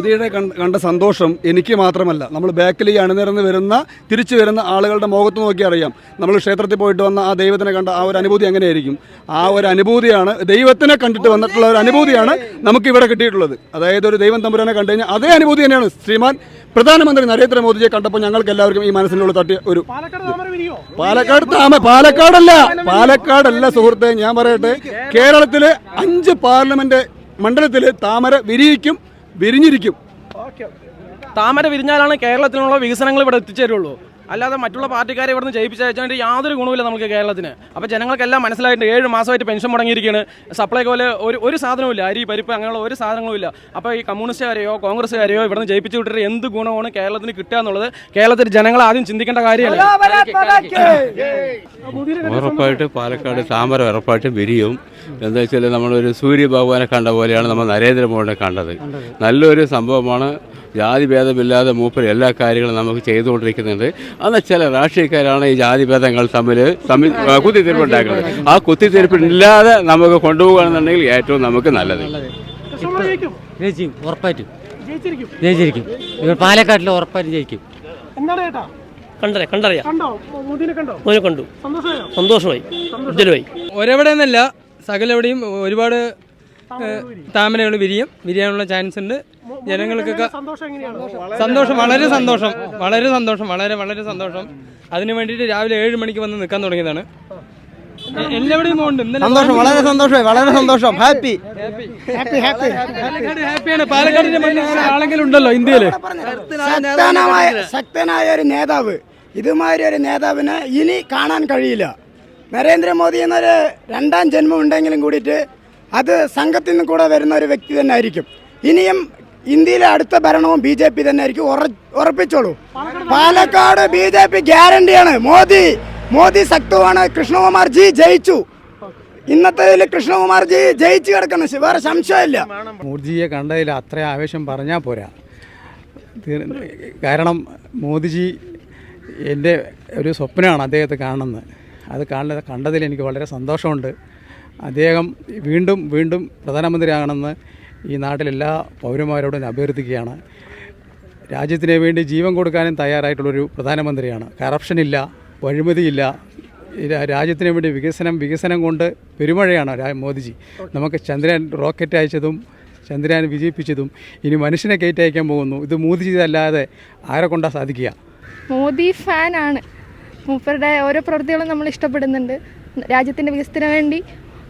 മോദിയുടെ കണ്ട- സന്തോഷം എനിക്ക് മാത്രമല്ല. നമ്മൾ ബാക്കിൽ ഈ അണിനിരന്ന് വരുന്ന തിരിച്ചു വരുന്ന ആളുകളുടെ മുഖത്ത് നോക്കി അറിയാം. നമ്മൾ ക്ഷേത്രത്തിൽ പോയിട്ട് വന്ന ആ ദൈവത്തിനെ കണ്ട ആ ഒരു അനുഭൂതി എങ്ങനെയായിരിക്കും? ആ ഒരു അനുഭൂതിയാണ് ദൈവത്തിനെ കണ്ടിട്ട് വന്നിട്ടുള്ള ഒരു അനുഭൂതിയാണ് നമുക്ക് ഇവിടെ കിട്ടിയിട്ടുള്ളത്. അതായത് ഒരു ദൈവം തമ്പുരാനെ കണ്ടു കഴിഞ്ഞാൽ അതേ അനുഭൂതി തന്നെയാണ്. ശ്രീമാൻ പ്രധാനമന്ത്രി നരേന്ദ്രമോദിയെ കണ്ടപ്പോൾ ഞങ്ങൾക്ക് എല്ലാവർക്കും ഈ മനസ്സിനുള്ള തട്ടിയ ഒരു പാലക്കാട് താമര വിരിയോ? പാലക്കാട് താമ പാലക്കാടല്ല പാലക്കാടല്ല സുഹൃത്തെ ഞാൻ പറയട്ടെ. കേരളത്തിലെ അഞ്ച് പാർലമെന്റ് മണ്ഡലത്തിൽ താമര വിരിയിക്കും. വിരിഞ്ഞിരിക്കും. താമര വിരിഞ്ഞാലാണ് കേരളത്തിലുള്ള വികസനങ്ങൾ ഇവിടെ എത്തിച്ചേരുള്ളൂ. അല്ലാതെ മറ്റുള്ള പാർട്ടിക്കാരെ ഇവിടുന്ന് ജയിപ്പിച്ചയച്ചാൽ യാതൊരു ഗുണമില്ല നമുക്ക് കേരളത്തിന്. അപ്പോൾ ജനങ്ങൾക്കെല്ലാം മനസ്സിലായിട്ട് ഏഴ് മാസമായിട്ട് പെൻഷൻ മുടങ്ങിയിരിക്കുകയാണ്. സപ്ലൈ പോലെ ഒരു ഒരു സാധനവുമില്ല. അരി പരിപ്പ് അങ്ങനെയുള്ള ഒരു സാധനങ്ങളും ഇല്ല അപ്പോൾ ഈ കമ്മ്യൂണിസ്റ്റുകാരെയോ കോൺഗ്രസ്സുകാരെയോ ഇവിടുന്ന് ജയിപ്പിച്ചു വിട്ടിട്ട് എന്ത് ഗുണമാണ് കേരളത്തിന് കിട്ടുക എന്നുള്ളത് കേരളത്തിൽ ജനങ്ങൾ ആദ്യം ചിന്തിക്കേണ്ട കാര്യമല്ല? ഉറപ്പായിട്ട് പാലക്കാട് താമര ഉറപ്പായിട്ടും വിരിയും. എന്താ വെച്ചാൽ നമ്മളൊരു സൂര്യ ഭഗവാനെ കണ്ട പോലെയാണ് നമ്മൾ നരേന്ദ്രമോദിനെ കണ്ടത്. നല്ലൊരു സംഭവമാണ് ജാതി ഭേദമില്ലാതെ മൂപ്പർ എല്ലാ കാര്യങ്ങളും നമുക്ക് ചെയ്തുകൊണ്ടിരിക്കുന്നുണ്ട്. അന്ന് ചില രാഷ്ട്രീയക്കാരാണ് ഈ ജാതി ഭേദങ്ങൾ തമ്മിൽ തമ്മിൽ ആ, കുത്തിത്തീർപ്പ് ആ കുത്തിത്തിരിപ്പില്ലാതെ നമുക്ക് കൊണ്ടുപോകുകയാണെന്നുണ്ടെങ്കിൽ ഏറ്റവും നമുക്ക് നല്ലത്. ജയിക്കും ജയിക്കും ഉറപ്പായിട്ടും. ജയിച്ചിരിക്കും. ജയിച്ചിരിക്കും. ഇവർ പാലക്കാട്ടിൽ ഉറപ്പായിട്ടും ജയിക്കും. കണ്ടറിയാം കണ്ടറിയാം. കണ്ടോ? മോദിനെ കണ്ടോ? മോനെ കണ്ടു. സന്തോഷമായോ? ഒരെവിടെ നിന്നല്ല സകലെവിടെയും ഒരുപാട് താമരകൾ വിരിയും വിരിയാനുള്ള ചാൻസ് ഉണ്ട്. ജനങ്ങൾക്കൊക്കെ സന്തോഷം വളരെ സന്തോഷം വളരെ സന്തോഷം വളരെ വളരെ സന്തോഷം. അതിനു വേണ്ടിയിട്ട് രാവിലെ ഏഴ് മണിക്ക് വന്ന് നിൽക്കാൻ തുടങ്ങിയതാണ്. സന്തോഷം വളരെ സന്തോഷം വളരെ സന്തോഷം. ഹാപ്പി പാലക്കാട് ഹാപ്പിയാണ്. പാലക്കാടിന്റെ മണ്ണിൽ വേറെ ആളെങ്കിലും ഉണ്ടല്ലോ ഇന്ത്യയിൽ ശക്തനായ ശക്തനായ ഒരു നേതാവ്. ഇതുമാതിരി ഒരു നേതാവിനെ ഇനി കാണാൻ കഴിയില്ല. നരേന്ദ്രമോദി എന്നൊരു രണ്ടാം ജന്മം ഉണ്ടെങ്കിലും കൂടിയിട്ട് അത് സംഘത്തിൽ നിന്ന് കൂടെ വരുന്ന ഒരു വ്യക്തി തന്നെ ആയിരിക്കും. ഇനിയും ഇന്ത്യയിലെ അടുത്ത ഭരണവും ബി ജെ പി തന്നെ ആയിരിക്കും. ഉറപ്പിച്ചോളൂ. പാലക്കാട് ബി ജെ പി ഗ്യാരണ്ടിയാണ്. മോദി മോദി ശക്തമാണ് കൃഷ്ണകുമാർ ജി ജയിച്ചു. ഇന്നത്തെ കൃഷ്ണകുമാർ ജി ജയിച്ചു കിടക്കണം വേറെ സംശയമില്ല. മോദിജിയെ കണ്ടതിൽ അത്ര ആവേശം പറഞ്ഞാൽ പോരാ. കാരണം മോദിജി എന്റെ ഒരു സ്വപ്നമാണ് അദ്ദേഹത്തെ കാണുന്നത്. അത് കാണുന്നത് കണ്ടതിൽ എനിക്ക് വളരെ സന്തോഷമുണ്ട്. അദ്ദേഹം വീണ്ടും വീണ്ടും പ്രധാനമന്ത്രിയാകണമെന്ന് ഈ നാട്ടിലെല്ലാ പൗരന്മാരോടും അഭ്യർത്ഥിക്കുകയാണ്. രാജ്യത്തിന് വേണ്ടി ജീവൻ കൊടുക്കാനും തയ്യാറായിട്ടുള്ളൊരു പ്രധാനമന്ത്രിയാണ്. കറപ്ഷനില്ല വഴിമതിയില്ല. രാജ്യത്തിന് വേണ്ടി വികസനം വികസനം കൊണ്ട് പെരുമഴയാണ് മോദിജി. നമുക്ക് ചന്ദ്രയാൻ റോക്കറ്റ് അയച്ചതും ചന്ദ്രയാൻ വിജയിപ്പിച്ചതും ഇനി മനുഷ്യനെ കയറ്റയക്കാൻ പോകുന്നു. ഇത് മോദിജി അല്ലാതെ ആരെ കൊണ്ടാ സാധിക്കുക? മോദി ഫാനാണ്. മൂപ്പരുടെ ഓരോ പ്രവൃത്തികളും നമ്മൾ ഇഷ്ടപ്പെടുന്നുണ്ട്. രാജ്യത്തിന്റെ വികസനത്തിന് വേണ്ടി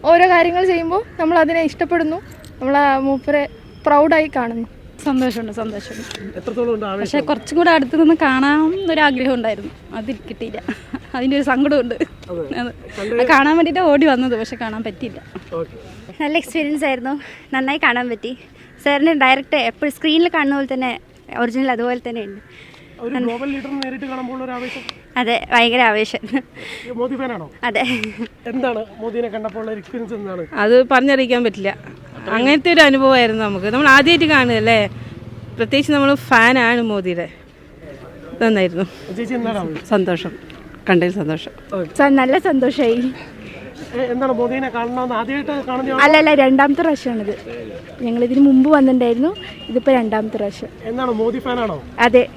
ഓരോ കാര്യങ്ങൾ ചെയ്യുമ്പോൾ നമ്മൾ അതിനെ ഇഷ്ടപ്പെടുന്നു. നമ്മൾ ആ മൂപ്പരെ പ്രൗഡായി കാണുന്നു. സന്തോഷമുണ്ട് സന്തോഷമുണ്ട്. എത്രത്തോളം ഉണ്ട് ആവേശം? പക്ഷെ കുറച്ചും കൂടെ അടുത്ത് നിന്ന് കാണാൻ ഒരു ആഗ്രഹം ഉണ്ടായിരുന്നു. അത് കിട്ടിയില്ല അതിന്റെ ഒരു സങ്കടമുണ്ട്. കാണാൻ വേണ്ടിയിട്ട് ഓടി വന്നത് പക്ഷെ കാണാൻ പറ്റിയില്ല. നല്ല എക്സ്പീരിയൻസ് ആയിരുന്നു. നന്നായി കാണാൻ പറ്റി. സാറിന് ഡയറക്റ്റ് എപ്പോഴും സ്ക്രീനിൽ കാണുന്ന പോലെ തന്നെ ഒറിജിനൽ അതുപോലെ തന്നെ ഉണ്ട്. അതെ ഭയങ്കര ആവേശം. മോദി ഫാനാണോ? അതെ. എന്താണ് മോദിനെ കണ്ടപ്പോൾ എക്സ്പീരിയൻസ് എന്താണ്? അത് പറഞ്ഞറിയിക്കാൻ പറ്റില്ല. അങ്ങനത്തെ ഒരു അനുഭവമായിരുന്നു നമുക്ക്. നമ്മൾ ആദ്യമായിട്ട് കാണുകയല്ലേ? പ്രത്യേകിച്ച് നമ്മൾ ഫാനാണ് മോദിയുടെ. നന്നായിരുന്നു. സന്തോഷം. കണ്ടതിൽ സന്തോഷം. നല്ല സന്തോഷമായി എന്താണ് മോദിനെ കാണണമെന്ന് ആദ്യമായിട്ട് കാണുന്ന അല്ല അല്ല രണ്ടാമത്തെ പ്രാവശ്യമാണിത്. ഞങ്ങൾ ഇതിന് മുമ്പ് വന്നിട്ടുണ്ടായിരുന്നു. ഇതിപ്പോൾ രണ്ടാമത്തെ പ്രാവശ്യം. എന്താണ് മോദി ഫാനാണോ? അതെ.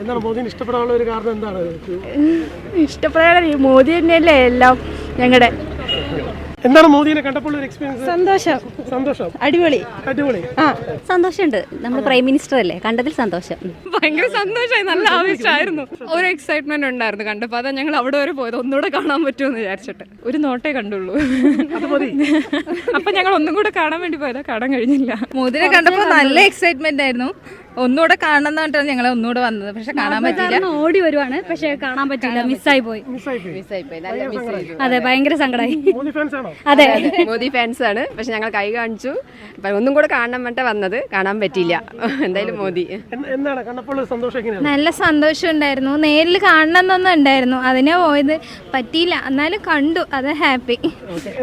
എന്താണ് മോദിനെ ഇഷ്ടപ്പെടാനുള്ള ഒരു കാരണം എന്താണ്? ഇഷ്ടപ്പെടാൻ മോദി തന്നെയല്ലേ എല്ലാം ഞങ്ങളുടെ എന്താണ് മോദിനെ കണ്ടപ്പോൾ ഒരു എക്സ്പീരിയൻസ് സന്തോഷം. സന്തോഷം. അടിപൊളി. അടിപൊളി. ആ സന്തോഷമുണ്ട്. നമ്മൾ പ്രൈം മിനിസ്റ്റർ അല്ലേ കണ്ടതിൽ സന്തോഷം. ഭയങ്കര സന്തോഷമായി നല്ല ആവശ്യമായിരുന്നു ഒരു എക്സൈറ്റ്മെന്റ് ഉണ്ടായിരുന്നു കണ്ടപ്പോൾ അതാ ഞങ്ങൾ അവിടെ വരെ പോയത്. ഒന്നുകൂടെ കാണാൻ പറ്റുമെന്ന് വിചാരിച്ചിട്ട്. ഒരു നോട്ടേ കണ്ടുള്ളൂ. അപ്പൊ ഞങ്ങൾ ഒന്നും കൂടെ കാണാൻ വേണ്ടി പോയതാ. കാണാൻ കഴിഞ്ഞില്ല. മോദിനെ കണ്ടപ്പോൾ നല്ല എക്സൈറ്റ്മെന്റ് ആയിരുന്നു. ഒന്നുകൂടെ കാണണം എന്ന് പറഞ്ഞിട്ടാണ് ഞങ്ങൾ ഒന്നുകൂടെ വന്നത്. പക്ഷെ കാണാൻ പറ്റില്ല ഓടി വരുവാണ്. പക്ഷെ കാണാൻ പറ്റില്ല മിസ്സായി പോയി. അതെ ഭയങ്കര സങ്കടമായി അതെ. മോദി ഫാൻസ് ആണ് പക്ഷെ ഞങ്ങൾ കൈ കാണിച്ചു. ഒന്നും കൂടെ കാണണം വേണ്ട വന്നത്. കാണാൻ പറ്റില്ല എന്തായാലും മോദി. നല്ല സന്തോഷം ഉണ്ടായിരുന്നു. നേരിൽ കാണണം എന്നൊന്നും ഉണ്ടായിരുന്നു. അതിനെ പോയത് പറ്റിയില്ല. എന്നാലും കണ്ടു. അത് ഹാപ്പി.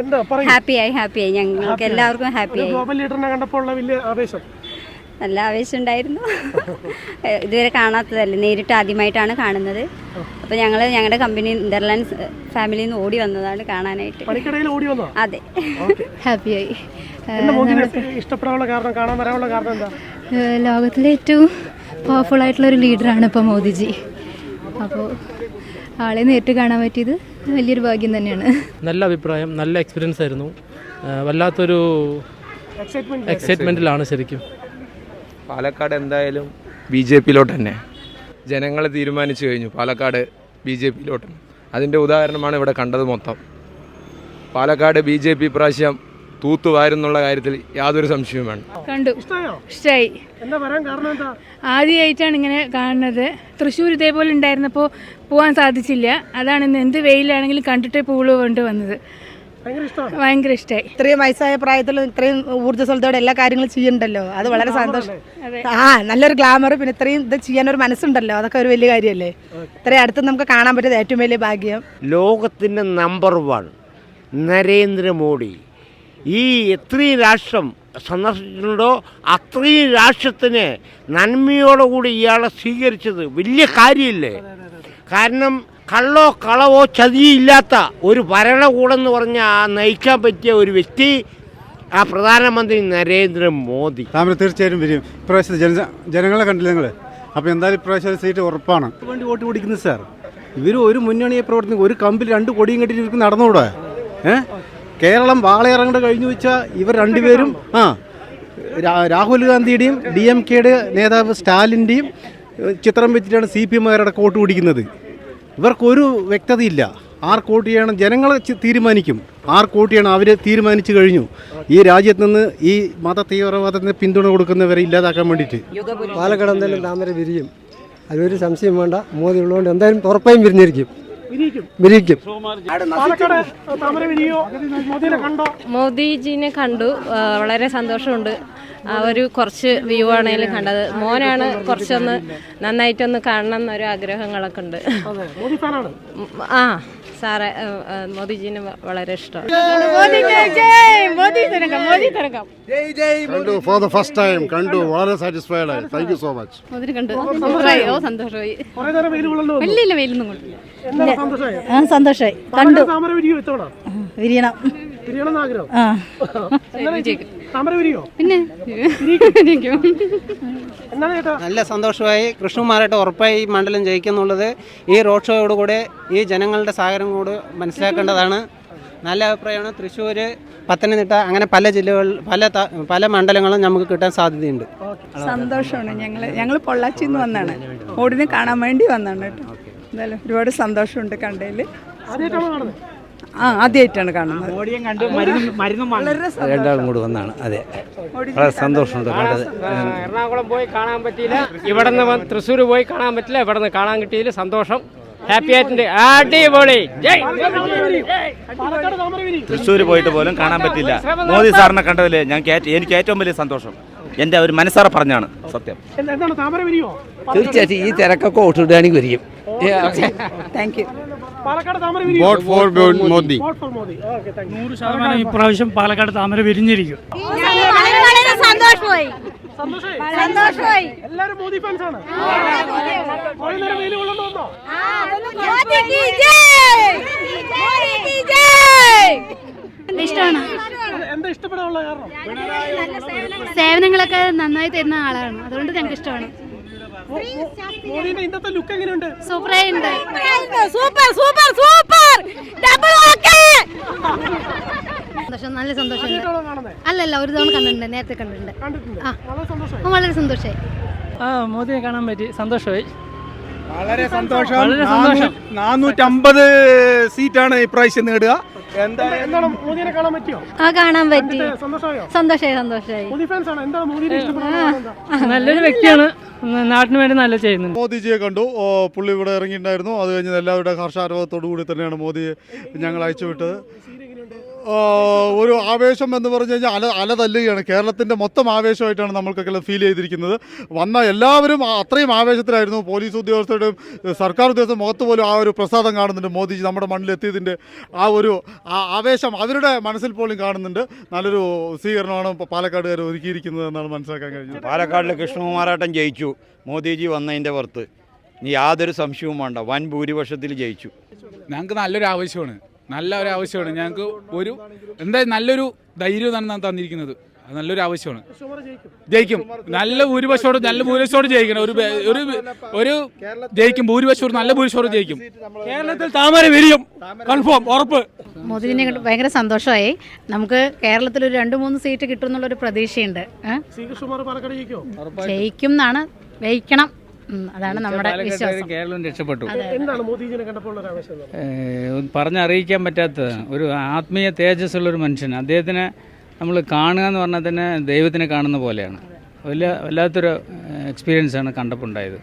എന്താ? പറയൂ. ഹാപ്പിയായി ഹാപ്പിയായി. ഞങ്ങൾക്ക് എല്ലാവർക്കും ഹാപ്പി ഹാപ്പിയായി. കണ്ടപ്പോൾ വലിയ ആവേശം. നല്ല ആവേശം ഉണ്ടായിരുന്നു. ഇതുവരെ കാണാത്തതല്ലേ? നേരിട്ട് ആദ്യമായിട്ടാണ് കാണുന്നത്. അപ്പോൾ ഞങ്ങൾ ഞങ്ങളുടെ കമ്പനി നെതർലാൻഡ്സ് ഫാമിലിയിൽ നിന്ന് ഓടി വന്നതാണ് കാണാനായിട്ട്. പണിക്കിടയിൽ ഓടി വന്നോ? അതെ. ഹാപ്പിയായി ഇഷ്ടപ്പെടാനുള്ള കാരണം കാണാൻ വരാനുള്ള കാരണം എന്താ? ലോകത്തിലെ ഏറ്റവും പവർഫുൾ ആയിട്ടുള്ള ഒരു ലീഡറാണ് ഇപ്പോൾ മോദിജി. അപ്പോൾ ആളെ നേരിട്ട് കാണാൻ പറ്റിയത് വലിയൊരു ഭാഗ്യം തന്നെയാണ്. നല്ല അഭിപ്രായം നല്ല എക്സ്പീരിയൻസ് ആയിരുന്നു. വല്ലാത്തൊരു എക്സൈറ്റ്മെന്റ് എക്സൈറ്റ്മെന്റിലാണ് ശരിക്കും. പാലക്കാട് എന്തായാലും ബി ജെ പിയിലോട്ട് തന്നെ ജനങ്ങൾ തീരുമാനിച്ചു കഴിഞ്ഞു പാലക്കാട് ബി ജെ പിയിലോട്ട് അതിന്റെ ഉദാഹരണമാണ് ഇവിടെ കണ്ടത് മൊത്തം. പാലക്കാട് ബി ജെ പി പ്രാവശ്യം തൂത്തുവാരുന്നുള്ള കാര്യത്തിൽ യാതൊരു സംശയവും വേണം കണ്ടു. ഇഷ്ടമായോ ഇഷ്ടമായി എന്താ വരാൻ കാരണം എന്താ? ആദ്യമായിട്ടാണ് ഇങ്ങനെ കാണുന്നത്. തൃശ്ശൂർ ഇതേപോലെ ഉണ്ടായിരുന്നപ്പോൾ പോകാൻ സാധിച്ചില്ല. അതാണ് ഇന്ന് എന്ത് വെയിലാണെങ്കിലും കണ്ടിട്ടേ പൂൾ കൊണ്ട് വന്നത്. ഭയങ്കര ഇഷ്ടമായി ഇത്രയും വയസ്സായ പ്രായത്തിൽ ഇത്രയും ഊർജസ്വലതയോടെ എല്ലാ കാര്യങ്ങളും ചെയ്യണ്ടല്ലോ അത് വളരെ സന്തോഷം. ആ നല്ലൊരു ഗ്ലാമർ പിന്നെ ഇത്രയും ഇത് ചെയ്യാൻ ഒരു മനസ്സുണ്ടല്ലോ. അതൊക്കെ ഒരു വലിയ കാര്യമല്ലേ? ഇത്രയും അടുത്ത് നമുക്ക് കാണാൻ പറ്റിയത് ഏറ്റവും വലിയ ഭാഗ്യം. ലോകത്തിന്റെ നമ്പർ വൺ നരേന്ദ്രമോദി. ഈ എത്രയും രാഷ്ട്രം സന്ദർശിച്ചിട്ടുണ്ടോ അത്രയും രാഷ്ട്രത്തിന് നന്മയോടുകൂടി ഇയാളെ സ്വീകരിച്ചത് വലിയ കാര്യമില്ലേ? കാരണം കള്ളോ കളവോ ചതിയില്ലാത്ത ഒരു ഭരണകൂടം എന്ന് പറഞ്ഞാൽ നയിക്കാൻ പറ്റിയ ഒരു വ്യക്തി ആ പ്രധാനമന്ത്രി നരേന്ദ്രമോദി. താമര തീർച്ചയായും വരും. ഇപ്രാവശ്യത്തെ ജന ജനങ്ങളെ കണ്ടില്ല നിങ്ങൾ അപ്പോൾ എന്തായാലും ഇപ്രാവശ്യം സീറ്റ് ഉറപ്പാണ്. വേണ്ടി വോട്ട് പിടിക്കുന്നത് സാർ? ഇവർ ഒരു മുന്നണിയെ പ്രവർത്തിക്കുന്ന ഒരു കമ്പിൽ രണ്ട് കൊടിയും കെട്ടിട്ട് ഇവർക്ക് നടന്നുകൂടെ ഏ? കേരളം വാളയിറങ്ങേണ്ട കഴിഞ്ഞു വെച്ചാൽ ഇവർ രണ്ടുപേരും ആ രാഹുൽ ഗാന്ധിയുടെയും ഡി എം കെയുടെ നേതാവ് സ്റ്റാലിന്റെയും ചിത്രം വെച്ചിട്ടാണ് സി പി എമ്മുകാരുടെ വോട്ട് പിടിക്കുന്നത്. ഇവർക്കൊരു വ്യക്തതയില്ല. ആർക്ക് വോട്ട് ചെയ്യണം ജനങ്ങൾ തീരുമാനിക്കും. ആർക്ക് വോട്ട് ചെയ്യണം അവർ തീരുമാനിച്ചു കഴിഞ്ഞു. ഈ രാജ്യത്ത് നിന്ന് ഈ മത തീവ്രവാദത്തിന് പിന്തുണ കൊടുക്കുന്നവരെ ഇല്ലാതാക്കാൻ വേണ്ടിയിട്ട്. പാലക്കാട് എന്തായാലും താമര വിരിയും. അതിലൊരു സംശയം വേണ്ട. മോദി ഉള്ളതുകൊണ്ട് എന്തായാലും ഉറപ്പായും വിരിഞ്ഞിരിക്കും. വിരിയിക്കും. മോദിജിനെ കണ്ടു. വളരെ സന്തോഷമുണ്ട്. ആ ഒരു കുറച്ച് വ്യൂ ആണെങ്കിലും കണ്ടത്. മോനാണ് കുറച്ചൊന്ന് നന്നായിട്ടൊന്ന് കാണണം എന്നൊരു ആഗ്രഹങ്ങളൊക്കെ ഉണ്ട്. മോദി ഫാനാണ്. ആ സാറെ മോദിജിന് വളരെ ഇഷ്ടമാണ് കണ്ടു ഫോർ ദ ഫസ്റ്റ് ടൈം കണ്ടു. വളരെ സാറ്റിസ്ഫൈഡ് ആയി. താങ്ക് യു സോ മച്ച് മോദിനെ കണ്ടു. സന്തോഷമായി. ഓ സന്തോഷമായി. വെയിലൊന്നും കൊണ്ടില്ല താമര വിരിയോ ഇത്തവണ? വിരിയണം. വിരിയണം ആഗ്രഹം? താമര വിരിയോ? പിന്നെ. എന്താണ് ചേട്ടാ നല്ല സന്തോഷമായി. കൃഷ്ണകുമാരായിട്ട് ഉറപ്പായി ഈ മണ്ഡലം ജയിക്കുന്നുള്ളത് ഈ റോഡ് ഷോയോടുകൂടെ ഈ ജനങ്ങളുടെ സഹകരണം കൂടെ മനസ്സിലാക്കേണ്ടതാണ്. നല്ല അഭിപ്രായമാണ്. തൃശ്ശൂർ പത്തനംതിട്ട അങ്ങനെ പല ജില്ലകൾ പല പല മണ്ഡലങ്ങളും നമുക്ക് കിട്ടാൻ സാധ്യതയുണ്ട്. സന്തോഷമാണ്. ഞങ്ങൾ ഞങ്ങൾ പൊള്ളാച്ചിയിൽ നിന്ന് വന്നാണ്. ഓടിനെ കാണാൻ വേണ്ടി വന്നാണ് കേട്ടോ. എന്തായാലും ഒരുപാട് സന്തോഷമുണ്ട് കണ്ടതിൽ ആ ആദ്യമായിട്ടാണ് കാണുന്നത്. രണ്ടാളും കൂടി വന്നാണ്. അതെ. വളരെ സന്തോഷമുണ്ട് കണ്ടത്. എറണാകുളം പോയി കാണാൻ പറ്റിയില്ല. ഇവിടെ നിന്ന് തൃശ്ശൂർ പോയി കാണാൻ പറ്റില്ല. ഇവിടെ നിന്ന് കാണാൻ കിട്ടിയതിൽ സന്തോഷം. ഹാപ്പി ആയിട്ടുണ്ട്. അടിപൊളി. തൃശ്ശൂർ പോയിട്ട് പോലും കാണാൻ പറ്റില്ല മോദി സാറിനെ കണ്ടതിൽ ഞങ്ങൾക്ക് ഏറ്റവും- എനിക്ക് ഏറ്റവും വലിയ സന്തോഷം. എന്റെ ഒരു മനസ്സാറ പറഞ്ഞാണ് സത്യം. തീർച്ചയായിട്ടും ഈ തിരക്കൊക്കെ ഓട്ടിടുകയാണെങ്കിൽ വരികയും. Thank you vote for Modi. നൂറ് ശതമാനം ഇപ്രാവശ്യം പാലക്കാട് താമര വിരിഞ്ഞിരിക്കും. സന്തോഷമായി. സന്തോഷമായി? എല്ലാരും മോദി ഫാൻസ് ആണ്. വെയിൽ കൊള്ളണ്ടോ ഇഷ്ടമാണ്. സേവനങ്ങളൊക്കെ നന്നായി തരുന്ന ആളാണ്. അതുകൊണ്ട് ഞങ്ങൾക്ക് ഇഷ്ടമാണ് മോ- മോ- ഇന്നത്തെ ലുക്ക് എങ്ങനെയുണ്ട്? സൂപ്പറായി ഉണ്ട് super super super. Double okay സന്തോഷം നല്ല സന്തോഷം. അല്ലല്ല ഒരു തവണ കണ്ടിട്ടുണ്ട് നേരത്തെ കണ്ടിട്ടുണ്ട്. ആ. വളരെ സന്തോഷമായി. ആ മോദിയെ കാണാൻ പറ്റി. സന്തോഷമായി. വളരെ സന്തോഷം. നാനൂറ്റി അമ്പത് നാനൂറ്റമ്പത് സീറ്റാണ് ഇപ്രാവശ്യം നേടുക. എന്താ എന്താണ് മോദിനെ കാണാൻ പറ്റിയോ? ആ കാണാൻ പറ്റി. സന്തോഷമായോ? സന്തോഷമായി സന്തോഷമായി മോദി ഫാൻസ് ആണ് എന്താണ് മോദിനെ ഇഷ്ടപ്പെടുന്നത് നല്ലൊരു വ്യക്തിയാണ്. നാട്ടിന് വേണ്ടി നല്ല ചെയ്യുന്നത് മോദിജിയെ കണ്ടു. പുള്ളി ഇവിടെ ഇറങ്ങിയിട്ടുണ്ടായിരുന്നു. അത് കഴിഞ്ഞ് എല്ലാവരുടെ ഹർഷാരവത്തോടു കൂടി തന്നെയാണ് മോദിയെ ഞങ്ങൾ അയച്ചുവിട്ടത് ഒരു ആവേശം എന്ന് പറഞ്ഞു കഴിഞ്ഞാൽ അല അല തല്ലുകയാണ് കേരളത്തിന്റെ മൊത്തം ആവേശമായിട്ടാണ് നമ്മൾക്കൊക്കെ ഫീൽ ചെയ്തിരിക്കുന്നത്. വന്ന എല്ലാവരും അത്രയും ആവേശത്തിലായിരുന്നു. പോലീസ് ഉദ്യോഗസ്ഥരുടെയും സർക്കാർ ഉദ്യോഗസ്ഥ മുഖത്ത് പോലും ആ ഒരു പ്രസാദം കാണുന്നുണ്ട് മോദിജി നമ്മുടെ മണ്ണിലെത്തിയതിന്റെ ആ ഒരു ആ ആവേശം അവരുടെ മനസ്സിൽ പോലും കാണുന്നുണ്ട്. നല്ലൊരു സ്വീകരണമാണ് പാലക്കാടുകാർ ഒരുക്കിയിരിക്കുന്നത് എന്നാണ് മനസ്സിലാക്കാൻ കഴിഞ്ഞത്. പാലക്കാടിലെ കൃഷ്ണകുമാരാട്ടം ജയിച്ചു. മോദിജി വന്നതിന്റെ പുറത്ത്. ഇനി യാതൊരു സംശയവും വേണ്ട. വൻ ഭൂരിപക്ഷത്തിൽ ജയിച്ചു. ഞങ്ങൾക്ക് നല്ലൊരു ആവശ്യമാണ് നല്ല ഒരു ആവശ്യമാണ്. ഞങ്ങൾക്ക് ഒരു എന്തായാലും നല്ലൊരു ധൈര്യമാണ് നാം തന്നിരിക്കുന്നത്. അത് നല്ലൊരു ആവശ്യമാണ്. ജയിക്കും. നല്ല ഭൂരിപക്ഷത്തോട് നല്ല ഭൂരിപക്ഷത്തോട് ജയിക്കണം. ഒരു ഒരു ഒരു ജയിക്കും. ഭൂരിപക്ഷത്തോട് നല്ല ഭൂരിപക്ഷത്തോട് ജയിക്കും. കേരളത്തിൽ താമര വിരിയും. കൺഫേം. ഉറപ്പ്. മോദിജിനെ കണ്ട് ഭയങ്കര സന്തോഷമായി. നമുക്ക് കേരളത്തിൽ ഒരു രണ്ട് മൂന്ന് സീറ്റ് കിട്ടും എന്നുള്ളൊരു പ്രതീക്ഷയുണ്ട്. ജയിക്കോ എന്നാണ്. ജയിക്കണം. അതാണ് നമ്മുടെ വിശ്വാസം. കേരളം രക്ഷപ്പെട്ടു. എന്താണ് മോദിജിനെ കണ്ടപ്പോൾ പറഞ്ഞറിയിക്കാൻ പറ്റാത്ത ഒരു ആത്മീയ തേജസ്സുള്ള ഒരു മനുഷ്യൻ അദ്ദേഹത്തിനെ നമ്മൾ കാണുക എന്ന് പറഞ്ഞാൽ തന്നെ ദൈവത്തിനെ കാണുന്ന പോലെയാണ്. വലിയ വല്ലാത്തൊരു എക്സ്പീരിയൻസ് ആണ് കണ്ടപ്പോൾ ഉണ്ടായത്